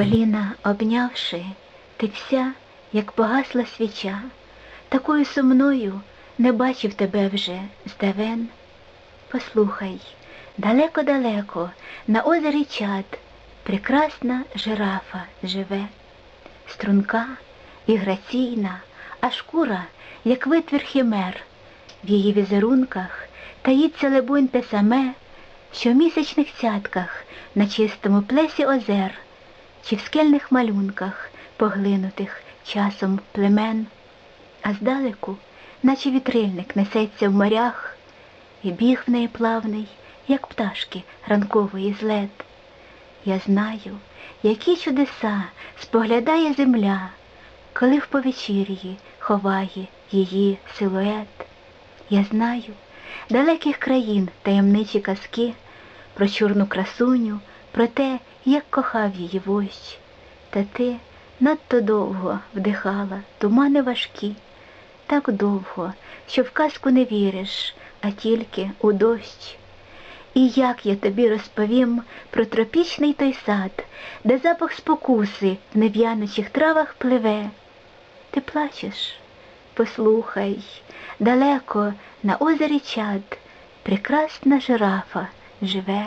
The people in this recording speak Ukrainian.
Коліна обнявши, ти вся, як погасла свіча, такою сумною не бачив тебе вже здавен. Послухай, далеко-далеко на озері чад прекрасна жирафа живе, струнка і граційна, а шкура, як витвір химер. В її візерунках таїться лебунь те саме, що в місячних цятках на чистому плесі озер, чи в скельних малюнках, поглинутих часом племен, а здалеку, наче вітрильник несеться в морях, і біг в неї плавний, як пташки ранкової злет. Я знаю, які чудеса споглядає земля, коли в повечір'ї ховає її силует. Я знаю далеких країн таємничі казки про чорну красуню, про те, як кохав її вождь. Та ти надто довго вдихала тумани важкі, так довго, що в казку не віриш, а тільки у дощ. І як я тобі розповім про тропічний той сад, де запах спокуси в нев'яночих травах пливе. Ти плачеш? Послухай, далеко на озері чад прекрасна жирафа живе.